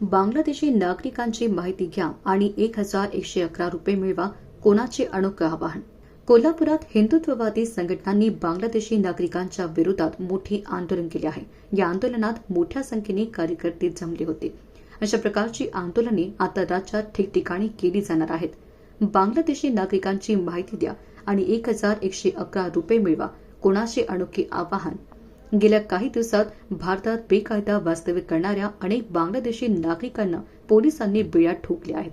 बांगलादेशी नागरिकांची माहिती घ्या आणि एक हजार एकशे अकरा रुपये मिळवा कोणाचे अनोखं आवाहन. कोल्हापुरात हिंदुत्ववादी संघटनांनी बांगलादेशी नागरिकांच्या विरोधात मोठी आंदोलन केले आहे. या आंदोलनात मोठ्या संख्येने कार्यकर्ते जमले होते. अशा प्रकारची आंदोलने आता राज्यात ठिकठिकाणी केली जाणार आहेत. बांगलादेशी नागरिकांची माहिती द्या आणि एक हजार एकशे अकरा रुपये मिळवा कोणाचे अनोखे आवाहन. गेल्या काही दिवसात भारतात बेकायदा वास्तव्य करणाऱ्या अनेक बांगलादेशी नागरिकांना पोलिसांनी बिळ्या ठोकल्या आहेत.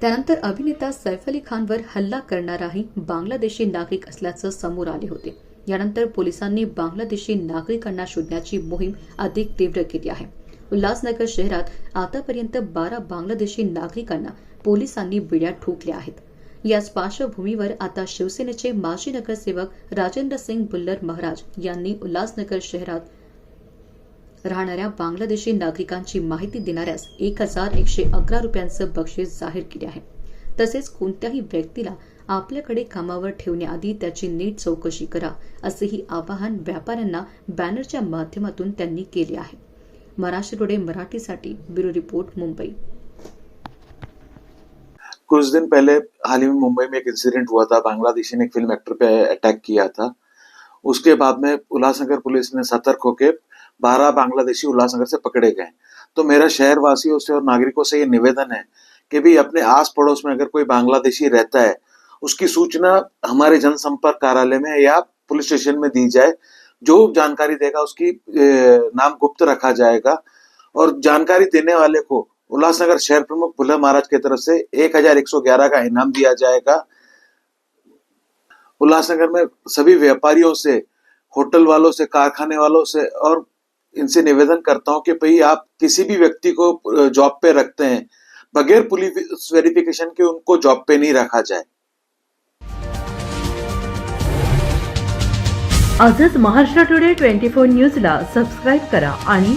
त्यानंतर अभिनेता सैफ अली खानवर हल्ला करणाराही बांगलादेशी नागरिक असल्याचं समोर आले होते. यानंतर पोलिसांनी बांगलादेशी नागरिकांना शोधण्याची मोहीम अधिक तीव्र केली आहे. उल्हासनगर शहरात आतापर्यंत बारा बांगलादेशी नागरिकांना पोलिसांनी बिड्या ठोकल्या आहेत. याच पार्श्वभूमीवर आता शिवसेनेचे माजी नगरसेवक राजेंद्र सिंग बुल्लर महाराज यांनी उल्हासनगर शहरात राहणाऱ्या बांगलादेशी नागरिकांची माहिती देणाऱ्यास एक हजार एकशे अकरा रुपयांचं बक्षीस जाहीर केले आहे. तसेच कोणत्याही व्यक्तीला आपल्याकडे कामावर ठेवण्याआधी त्याची नीट चौकशी करा असेही आवाहन व्यापाऱ्यांना बॅनरच्या माध्यमातून त्यांनी केले आहे. महाराष्ट्र टुडे मराठीसाठी ब्युरो रिपोर्ट मुंबई. कुछ दिन पहले हाल ही में मुंबई में एक इंसिडेंट हुआ था। बांग्लादेशी ने एक फ़िल्म एक्टर पे अटैक किया था। उसके बाद में उल्लासनगर पुलिस ने सतर्क होकर बारह बांग्लादेशी उल्लासनगर से पकड़े गए। तो मेरा शहर वासियों से और नागरिकों से ये निवेदन है कि भी अपने आस पड़ोस में अगर कोई बांग्लादेशी रहता है, उसकी सूचना हमारे जनसंपर्क कार्यालय में या पुलिस स्टेशन में दी जाए। जो जानकारी देगा उसकी नाम गुप्त रखा जाएगा और जानकारी देने वाले को उल्लासनगर शहर प्रमुख भुल्लर महाराज की तरफ़ से एक हज़ार एक सौ ग्यारह का इनाम दिया जाएगा। उल्लासनगर में सभी व्यापारियों से, होटल वालों से, कारखाने वालों से और इनसे निवेदन करता हूँ कि भाई आप किसी भी व्यक्ति को जॉब पे रखते हैं, बगैर पुलिस वेरिफिकेशन के उनको जॉब पे नहीं रखा जाए। आजच महाराष्ट्र टुडे ट्वेंटी फोर न्यूजला सबस्क्राईब करा आणि